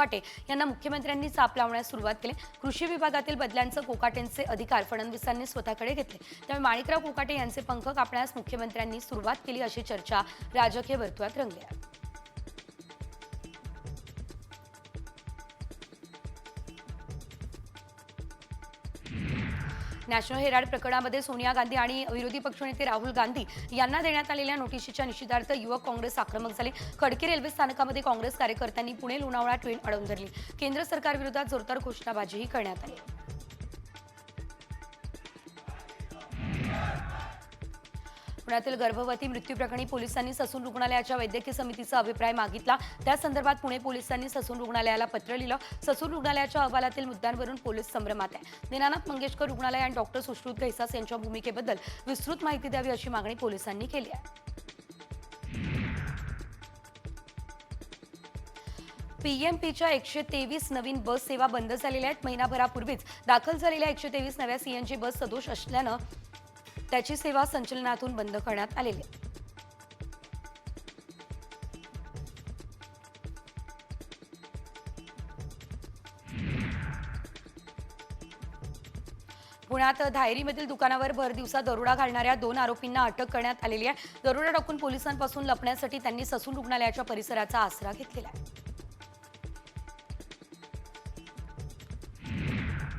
कोकाटे यांना मुख्यमंत्र्यांनी चाप लावण्यास सुरुवात केली. कृषी विभागातील बदल्यांचं कोकाटेंचे अधिकार फडणवीसांनी स्वतःकडे घेतले. त्यामुळे माणिकराव कोकाटे यांचे पंख कापण्यास मुख्यमंत्र्यांनी सुरुवात केली अशी चर्चा राजकीय वर्तुळात रंगली नॅशनल हेराल्ड प्रकरणामध्ये सोनिया गांधी आणि विरोधी पक्षनेते राहुल गांधी यांना देण्यात आलेल्या नोटिशीच्या निषेधार्थ युवक काँग्रेस आक्रमक झाले. खडकी रेल्वे स्थानकामध्ये काँग्रेस कार्यकर्त्यांनी पुणे लोणावळा ट्रेन अडवून धरली. केंद्र सरकारविरोधात जोरदार घोषणाबाजीही करण्यात आली. पुण्यातील गर्भवती मृत्यू प्रकरणी पोलिसांनी ससून रुग्णालयाच्या वैद्यकीय समितीचा अभिप्राय मागितला. त्या संदर्भात पुणे पोलिसांनी ससून रुग्णालयाला पत्र लिहिलं. ससून रुग्णालयाच्या अहवालातील मुद्द्यांवरून पोलीस संभ्रमात आहे दीनानाथ मंगेशकर रुग्णालय आणि डॉक्टर सुश्रुत घैसास यांच्या भूमिकेबद्दल विस्तृत माहिती द्यावी अशी मागणी पोलिसांनी केली आहे. पीएमपीच्या एकशे तेवीस नवीन बस सेवा बंद झालेल्या आहेत. महिनाभरापूर्वीच दाखल झालेल्या एकशे तेवीस नव्या सीएनजी बस सदोष असल्यानं त्याची सेवा संचलनातून बंद करण्यात आलेली. आहे पुण्यात धायरीमधील दुकानावर भर दिवसा दरोडा घालणाऱ्या दोन आरोपींना अटक करण्यात आलेली आहे. दरोडा टाकून पोलिसांपासून लपण्यासाठी त्यांनी ससून रुग्णालयाच्या परिसराचा आसरा घेतलेला आहे.